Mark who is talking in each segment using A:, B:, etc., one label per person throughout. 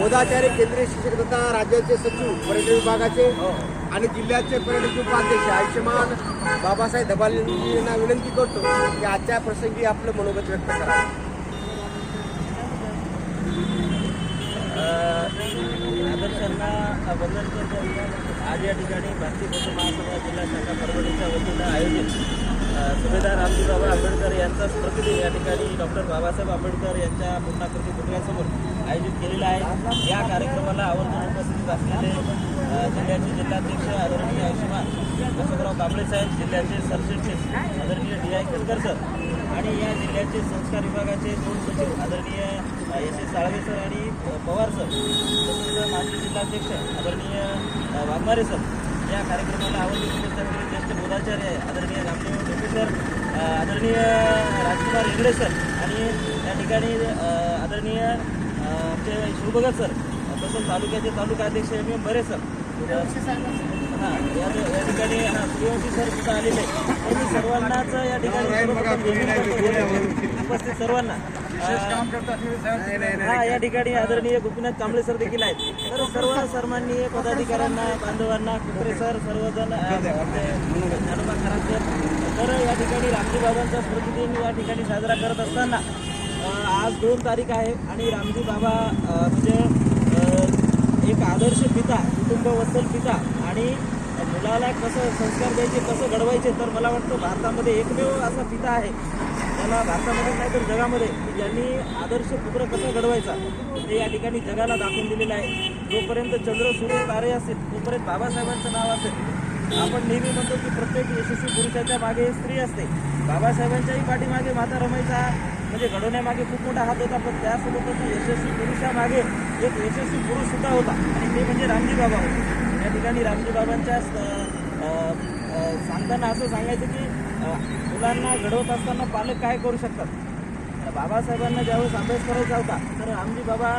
A: बोधाचार्य केंद्रीय शिक्षक तथा राज्याचे सचिव पर्यटन विभागाचे आणि जिल्ह्याचे पर्यटन उपाध्यक्ष आयुष्यमान बाबासाहेब दबालेंना विनंती करतो की आजच्या प्रसंगी आपलं मनोगत व्यक्त करा.
B: आदर्शांना वंदन करतो. आज या ठिकाणी भारतीय बौद्ध महासभा जिल्हा शाखा परभणीच्या वतीनं आयोजित सुभेदार रामजीबाबा आंबेडकर यांचाच प्रतिदिन या ठिकाणी डॉक्टर बाबासाहेब आंबेडकर यांच्या पूर्णाकृती पुतळ्यासमोर या कार्यक्रमाला आवर्जून उपस्थित असलेले जिल्ह्याचे जिल्हाध्यक्ष आदरणीय आयुष्यमान अशोकराव कांबळे साहेब जिल्ह्याचे सरचिटणीस आदरणीय डी आय केलकर सर आणि या जिल्ह्याचे संस्कार विभागाचे दोन सचिव आदरणीय एस एस साळवे सर आणि पवार सर तसेच माजी जिल्हाध्यक्ष आदरणीय वाघमारे सर. या कार्यक्रमाला आवर्जून उपस्थित असलेले ज्येष्ठ बोधाचार्य आदरणीय रामदेव टोपे सर आदरणीय राजकुमार इंगडे सर आणि या ठिकाणी आदरणीय आमचे शिवभगत सर. तसंच तालुक्याचे तालुका अध्यक्ष एम एम बरे सर. हां या या ठिकाणी हां सूर्यवंशी सर सुद्धा आलेले. त्यांनी सर्वांनाच या ठिकाणी उपस्थित सर्वांना. हा या ठिकाणी आदरणीय गोपीनाथ कांबळे सर देखील आहेत. तर सर्व सन्माननीय पदाधिकाऱ्यांना बांधवांना कुत्रे सर सर्वजण तर या ठिकाणी रामजी बाबांचा स्मृतिदिन या ठिकाणी साजरा करत असताना आज दोन तारीख आहे आणि रामजी बाबा म्हणजे एक आदर्श पिता कुटुंबवत्सल पिता आणि मुलाला कसं संस्कार द्यायचे कसं घडवायचे तर मला वाटतं भारतामध्ये एकमेव असा पिता आहे. त्याला भारतामध्ये नाही तर जगामध्ये की ज्यांनी आदर्श पुत्र कसा घडवायचा ते या ठिकाणी जगाला दाखवून दिलेलं आहे. जोपर्यंत चंद्र सूर्य तारे असेल तोपर्यंत बाबासाहेबांचं नाव असेल. आपण नेहमी म्हणतो की प्रत्येक यशस्वी पुरुषाच्या मागे स्त्री असते. बाबासाहेबांच्याही पाठीमागे माता रमाईचा म्हणजे घडवण्यामागे खूप मोठा हात होता पण त्यासोबतच यशस्वी पुरुषामागे एक यशस्वी पुरुष सुद्धा होता. आणि ते म्हणजे रामजी बाबा होते. या ठिकाणी रामजी बाबांच्या सांगताना असं सांगायचं की मुलांना घडवत असताना पालक काय करू शकतात? बाबासाहेबांना ज्यावेळेस अभ्यास करायचा होता तर रामजी बाबा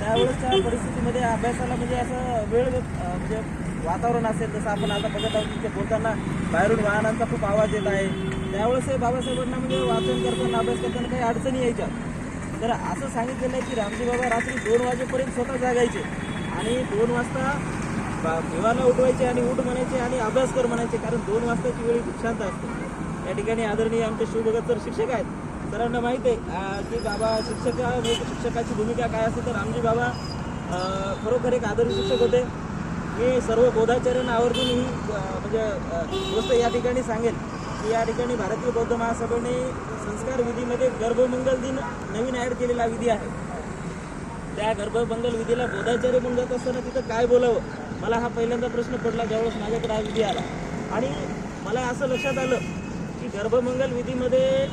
B: त्यावेळेसच्या परिस्थितीमध्ये अभ्यासाला म्हणजे असं वेळ म्हणजे वातावरण असेल जसं आपण आता बघत आहोत की बोलताना बाहेरून वाहनांचा खूप आवाज येत आहे. त्यावेळेस हे बाबासाहेबांना म्हणजे वाचन करताना अभ्यास करताना काही अडचणी यायच्या. तर असं सांगितलेलं आहे की रामजी बाबा रात्री दोन वाजेपर्यंत स्वतः जागायचे आणि दोन वाजता बा- भिवाला उठवायचे आणि उठ म्हणायचे आणि अभ्यास कर म्हणायचे कारण दोन वाजताची वेळी खूप शांत असते. या ठिकाणी आदरणीय आमचे शिवभगत तर शिक्षक आहेत. सरांना माहीत आहे की बाबा शिक्षक शिक्षकाची भूमिका काय असते? तर रामजी बाबा खरोखर एक आदर्श शिक्षक होते. मी सर्व बोधाचार्यांना आवर्जून ही म्हणजे गोष्ट या ठिकाणी सांगेल की या ठिकाणी भारतीय बौद्ध महासभेने संस्कार विधीमध्ये गर्भमंगल दिन नवीन ॲड केलेला विधी आहे. त्या गर्भमंगल विधीला बोधाचार्य म्हणून जात असताना तिथं काय बोलावं? मला हा पहिल्यांदा प्रश्न पडला ज्यावेळेस माझ्याकडे हा विधी आला. आणि मला असं लक्षात आलं की गर्भमंगल विधीमध्ये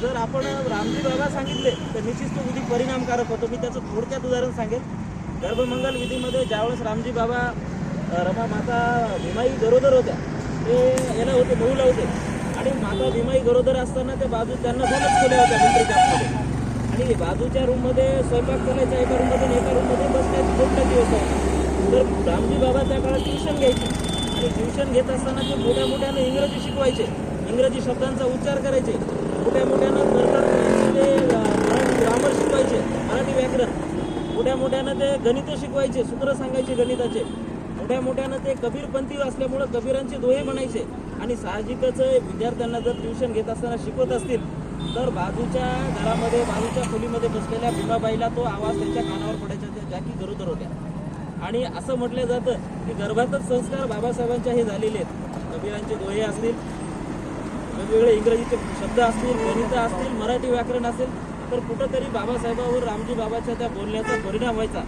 B: जर आपण रामजी बाबा सांगितले तर निश्चित तो विधी परिणामकारक होतो. मी त्याचं थोडक्यात उदाहरण सांगेन गर्भमंगल विधीमध्ये ज्यावेळेस रामजी बाबा रमा माता भीमाई गरोदर होत्या ते याला होते बहुला होते आणि माता भीमाई गरोदर असताना त्या बाजू त्यांना दोनच खोल्या होत्या मंत्री कॅपमध्ये आणि बाजूच्या रूममध्ये स्वयंपाक करायचा एका रूममध्ये एका रूममध्ये बसण्याची झोपण्याची व्यवस्था होती. तर रामजी बाबा त्या काळात ट्युशन घ्यायचे. आणि ट्युशन घेत असताना ते मोठ्या मोठ्यानं इंग्रजी शिकवायचे. इंग्रजी शब्दांचा उच्चार करायचे. मोठ्या मोठ्यानं ते मराठी ग्रामर शिकवायचे मराठी व्याकरण. मोठ्या मोठ्यानं ते गणितं शिकवायचे सूत्र सांगायचे गणिताचे. मोठ्या मोठ्यानं ते कबीरपंथी असल्यामुळं कबीरांचे दोहे म्हणायचे. आणि साहजिकच विद्यार्थ्यांना जर ट्युशन घेत असताना शिकवत असतील तर बाजूच्या घरामध्ये बाजूच्या खोलीमध्ये बसलेल्या भीमाबाईला तो आवाज त्यांच्या कानावर पडायचा त्या की गरोदर होत्या. आणि असं म्हटलं जातं की गर्भातच संस्कार बाबासाहेबांच्या हे झालेले आहेत. कबीरांचे दोहे असतील वेगवेगळे इंग्रजीचे शब्द असतील गणित असतील मराठी व्याकरण असेल तर कुठंतरी बाबासाहेबावर रामजी बाबाच्या त्या बोलण्याचा परिणाम व्हायचा.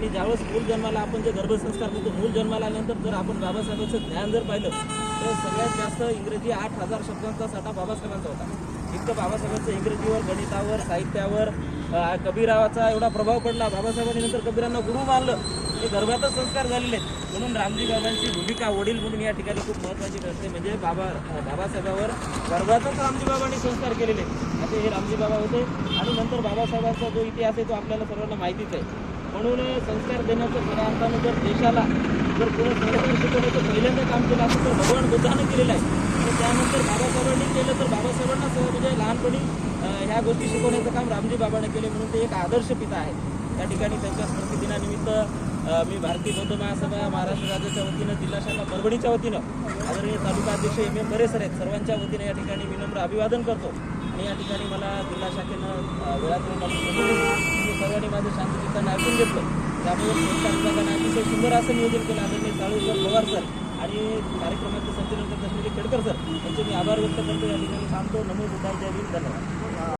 B: आणि ज्यावेळेस मूल जन्माला आपण जे गर्भसंस्कार म्हणतो मूल जन्माला आल्यानंतर जर आपण बाबासाहेबांचं ज्ञान जर पाहिलं तर सगळ्यात जास्त इंग्रजी आठ हजार शब्दांचा साठा बाबासाहेबांचा होता. इतकं बाबासाहेबांचं इंग्रजीवर गणितावर साहित्यावर कबीरावाचा एवढा प्रभाव पडला. बाबासाहेबांनी नंतर कबीरांना गुरु मानलं. हे गर्भातच संस्कार झालेले आहेत. म्हणून रामजी बाबांची भूमिका वडील म्हणून या ठिकाणी खूप महत्त्वाची ठरते. म्हणजे बाबा बाबासाहेबावर गर्भातच रामजी बाबांनी संस्कार केलेले असे हे रामजी बाबा होते. आणि नंतर बाबासाहेबांचा जो इतिहास आहे तो आपल्याला सर्वांना माहितीच आहे. म्हणून संस्कार देण्याचं खऱ्या अर्थानं जर देशाला जर पुढे संस्कार शिकवण्याचं पहिल्यांदा काम केलं असं तर भगवान बुद्धानं केलेलं आहे. आणि त्यानंतर बाबासाहेबांनी केलं तर बाबासाहेबांना म्हणजे लहानपणी ह्या गोष्टी शिकवण्याचं काम रामजी बाबाने केले म्हणून ते एक आदर्श पिता आहे त्या ठिकाणी त्यांच्या स्मृतिदिनानिमित्त मी भारतीय बौद्ध महासभा महाराष्ट्र राज्याच्या वतीनं जिल्हा शाखा परभणीच्या वतीनं आदरणीय तालुका अध्यक्ष एम एम बरेसर आहेत. सर्वांच्या वतीनं या ठिकाणी विनम्र अभिवादन करतो. आणि या ठिकाणी मला जिल्हा शाखेनं वेळात वेळ सर्वांनी माझं शांतचित्तानं ऐकून घेतलं. त्यामुळे पोलीस अतिशय सुंदर असं नियोजन केलं आदरणीय साळू सर पवार सर आणि कार्यक्रमाचे संचालन करत असलेले खेडकर सर. यांचे मी आभार व्यक्त करतो. या ठिकाणी थांबतो. नमो बुद्धाय. जय भीम धन्यवाद.